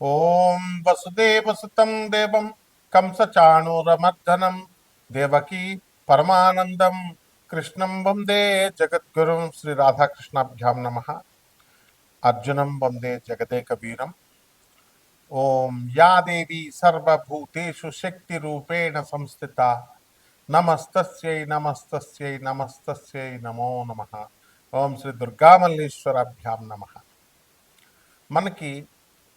ఓం వసుదేవసుతం దేవం కంసచాణూరమర్దనం దేవకీ పరమానందం కృష్ణం వందే జగద్గురుం శ్రీ రాధాకృష్ణాభ్యాం నమ అర్జునం వందే జగదేక వీరం ఓం యా దేవి సర్వభూతేషు శక్తిరూపేణ సంస్థిత నమస్తస్యై నమస్తస్యై నమస్తస్యై నమో నమ ఓం శ్రీ దుర్గామల్లేశ్వరాభ్యాం నమ మనకి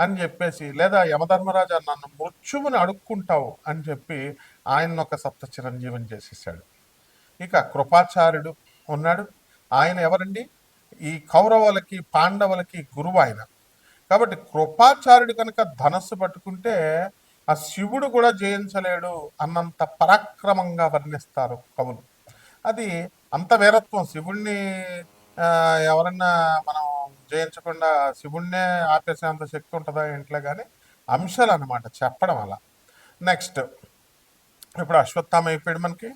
అని చెప్పేసి లేదా యమధర్మరాజా నన్ను మృత్యువుని అడుక్కుంటావు అని చెప్పి ఆయన ఒక సప్త చిరంజీవిని చేసేసాడు ఇక కృపాచార్యుడు ఉన్నాడు. ఆయన ఎవరండి? ఈ కౌరవులకి పాండవులకి గురువు ఆయన. కాబట్టి కృపాచార్యుడు కనుక ధనస్సు పట్టుకుంటే ఆ శివుడు కూడా జయించలేడు అన్నంత పరాక్రమంగా వర్ణిస్తారు కవులు. అది అంత వీరత్వం. శివుణ్ణి ఎవరన్నా మనం జయించకుండా శివుణ్ణే ఆపేసేంత శక్తి ఉంటుందా ఇంట్లో కానీ అంశాలు అనమాట చెప్పడం అలా నెక్స్ట్ ఇప్పుడు అశ్వత్థామ అయిపోయాడు మనకి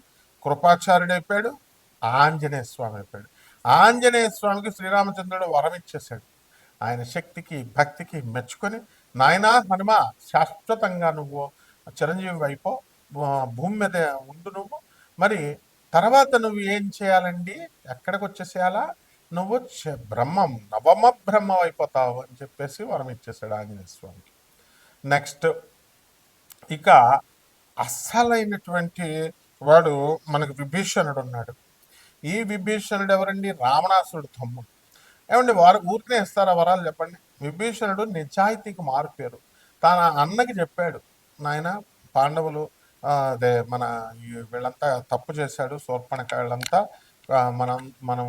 కృపాచార్యుడు అయిపోయాడు ఆంజనేయ స్వామి అయిపోయాడు. ఆంజనేయ స్వామికి శ్రీరామచంద్రుడు వరం ఇచ్చేసాడు ఆయన శక్తికి భక్తికి మెచ్చుకొని నాయనా హనుమ శాశ్వతంగా నువ్వు చిరంజీవి అయిపో భూ- భూమి మీద ఉండు నువ్వు. మరి తర్వాత నువ్వు ఏం చేయాలండి? ఎక్కడికి వచ్చేసేయాలా నువ్వు బ్రహ్మం నవమ బ్రహ్మం అయిపోతావు అని చెప్పేసి వరం ఇచ్చేసాడు ఆంజనేయ స్వామికి. నెక్స్ట్ ఇక అస్సలైనటువంటి వాడు మనకు విభీషణుడు ఉన్నాడు. ఈ విభీషణుడు ఎవరండి? రావణాసురుడు తమ్ముడు. ఏమండి వారు ఊరికనే ఇస్తారా వరాలు చెప్పండి? విభీషణుడు నిజాయితీకి మారిపోయారు తన అన్నకి చెప్పాడు నాయన పాండవులు అదే మన వీళ్ళంతా తప్పు చేశాడు శూర్పణక వీళ్ళంతా మనం మనం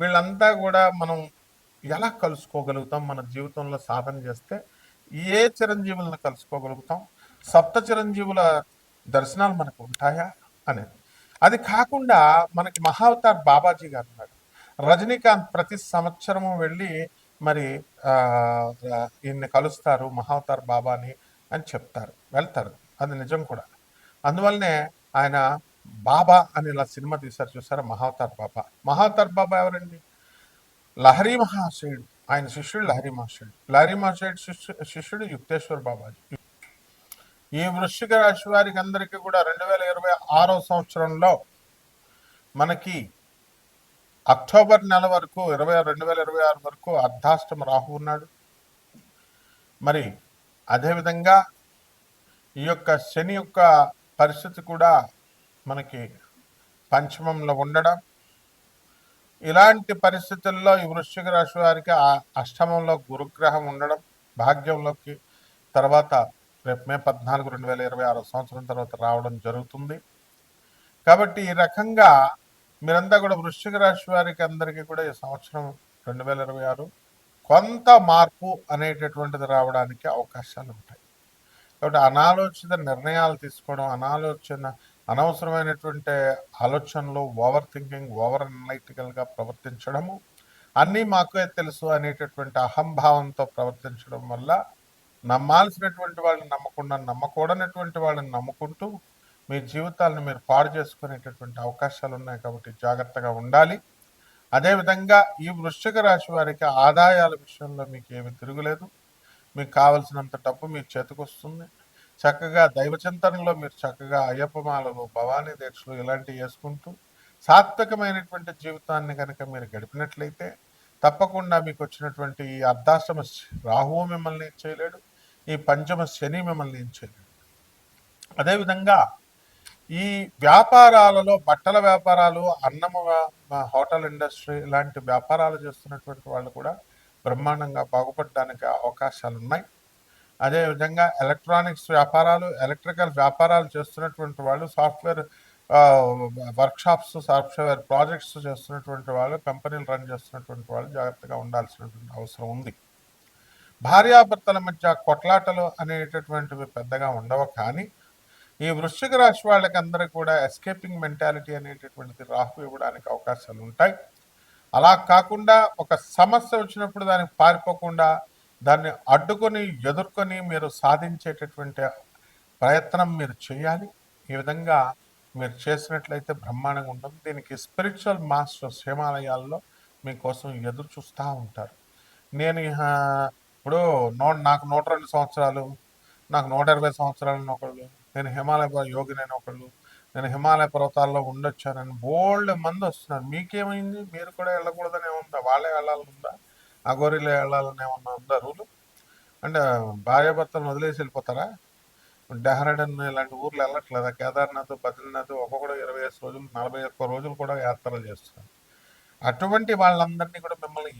వీళ్ళంతా కూడా మనం ఎలా కలుసుకోగలుగుతాం? మన జీవితంలో సాధన చేస్తే ఏ చిరంజీవులను కలుసుకోగలుగుతాం? సప్త చిరంజీవుల దర్శనాలు మనకు ఉంటాయా? అనేది. అది కాకుండా మనకి మహావతార్ బాబాజీ గారు ఉన్నాడు రజనీకాంత్ ప్రతి సంవత్సరము వెళ్ళి మరి ఈయన్ని కలుస్తారు మహావతార్ బాబాని అని చెప్తారు వెళ్తారు. అది నిజం కూడా. అందువల్లనే ఆయన బాబా అని ఇలా సినిమా తీశారు చూసారా? మహావతార్ బాబా. మహావతార్ బాబా ఎవరండి? లహరి మహాశయుడు. ఆయన శిష్యుడు లహరి మహాశయుడు. లహరి మహాశయుడు శిష్యు శిష్యుడు యుక్తేశ్వర్ బాబాజీ. ఈ వృశ్చిక రాశి వారికి అందరికీ కూడా రెండు వేల ఇరవై ఆరో సంవత్సరంలో మనకి అక్టోబర్ నెల వరకు ఇరవై రెండు వేల ఇరవై ఆరు వరకు అర్ధాష్టమ రాహు ఉన్నాడు. మరి అదేవిధంగా ఈ యొక్క శని యొక్క పరిస్థితి కూడా మనకి పంచమంలో ఉండడం. ఇలాంటి పరిస్థితుల్లో ఈ వృశ్చిక రాశి వారికి ఆ అష్టమంలో గురుగ్రహం ఉండడం భాగ్యంలోకి తర్వాత రేపు మే పద్నాలుగు రెండు వేల ఇరవై ఆరో సంవత్సరం తర్వాత రావడం జరుగుతుంది. కాబట్టి ఈ రకంగా మీరంతా కూడా వృశ్చిక రాశి వారికి అందరికీ కూడా ఈ సంవత్సరం రెండు వేల ఇరవై ఆరు కొంత మార్పు అనేటటువంటిది రావడానికి అవకాశాలు ఉంటాయి. కాబట్టి అనాలోచిత నిర్ణయాలు తీసుకోవడం అనాలోచన అనవసరమైనటువంటి ఆలోచనలు ఓవర్ థింకింగ్ ఓవర్ అనలైటికల్గా ప్రవర్తించడము అన్నీ మాకే తెలుసు అనేటటువంటి అహంభావంతో ప్రవర్తించడం వల్ల నమ్మాల్సినటువంటి వాళ్ళని నమ్మకుండా నమ్మకూడనటువంటి వాళ్ళని నమ్ముకుంటూ మీ జీవితాలను మీరు పాడు చేసుకునేటటువంటి అవకాశాలు ఉన్నాయి కాబట్టి జాగ్రత్తగా ఉండాలి. అదేవిధంగా ఈ వృశ్చిక రాశి వారికి ఆదాయాల విషయంలో మీకు ఏమి తిరుగులేదు. మీకు కావలసినంత డబ్బు మీ చేతికి వస్తుంది చక్కగా దైవ చింతనలో మీరు చక్కగా అయ్యప్పమాలలు భవానీ దీక్షలు ఇలాంటివి చేసుకుంటూ సాత్వికమైనటువంటి జీవితాన్ని కనుక మీరు గడిపినట్లయితే తప్పకుండా మీకు వచ్చినటువంటి ఈ అర్ధాశ్రమ రాహువు మిమ్మల్ని ఏం చేయలేడు ఈ పంచమ శని మిమ్మల్ని ఏం చేయలేడు. అదేవిధంగా ఈ వ్యాపారాలలో బట్టల వ్యాపారాలు అన్నము హోటల్ ఇండస్ట్రీ ఇలాంటి వ్యాపారాలు చేస్తున్నటువంటి వాళ్ళు కూడా బ్రహ్మాండంగా బాగుపడడానికి అవకాశాలు ఉన్నాయి అదేవిధంగా ఎలక్ట్రానిక్స్ వ్యాపారాలు ఎలక్ట్రికల్ వ్యాపారాలు చేస్తున్నటువంటి వాళ్ళు సాఫ్ట్వేర్ వర్క్షాప్స్ సాఫ్ట్వేర్ ప్రాజెక్ట్స్ చేస్తున్నటువంటి వాళ్ళు కంపెనీలు రన్ చేస్తున్నటువంటి వాళ్ళు జాగ్రత్తగా ఉండాల్సినటువంటి అవసరం ఉంది. భార్యాభర్తల మధ్య కొట్లాటలు అనేటటువంటివి పెద్దగా ఉండవు కానీ ఈ వృశ్చిక రాశి వాళ్ళకి అందరికీ కూడా ఎస్కేపింగ్ మెంటాలిటీ అనేటటువంటిది రాహు ఇవ్వడానికి అవకాశాలు ఉంటాయి. అలా కాకుండా ఒక సమస్య వచ్చినప్పుడు దానికి పారిపోకుండా దాన్ని అడ్డుకొని ఎదుర్కొని మీరు సాధించేటటువంటి ప్రయత్నం మీరు చేయాలి. ఈ విధంగా మీరు చేసినట్లయితే బ్రహ్మాండంగా ఉంటుంది. దీనికి స్పిరిచువల్ మాస్టర్స్ హిమాలయాల్లో మీకోసం ఎదురు చూస్తూ ఉంటారు. నేను ఇప్పుడు నో నాకు నూట రెండు సంవత్సరాలు నాకు నూట ఇరవై సంవత్సరాలు ఒకళ్ళు నేను హిమాలయ యోగినైన ఒకళ్ళు నేను హిమాలయ పర్వతాల్లో ఉండొచ్చానని బోల్డ్ మంది వస్తున్నారు. మీకేమైంది? మీరు కూడా వెళ్ళకూడదని ఏముందా వాళ్ళే వెళ్ళాలని ఉందా అగోరిలో వెళ్ళాలని ఏమన్నా ఉందా రూలు. అంటే భార్యాభర్తలను వదిలేసి వెళ్ళిపోతారా? డెహ్రాడన్ ఇలాంటి ఊర్లు వెళ్ళట్లేదా? కేదార్నాథ్ బద్రీనాథ్ ఒక్కొక్కడు ఇరవై ఐదు రోజులు నలభై ఒక్క రోజులు కూడా యాత్రలు చేస్తున్నారు అటువంటి వాళ్ళందరినీ కూడా మిమ్మల్ని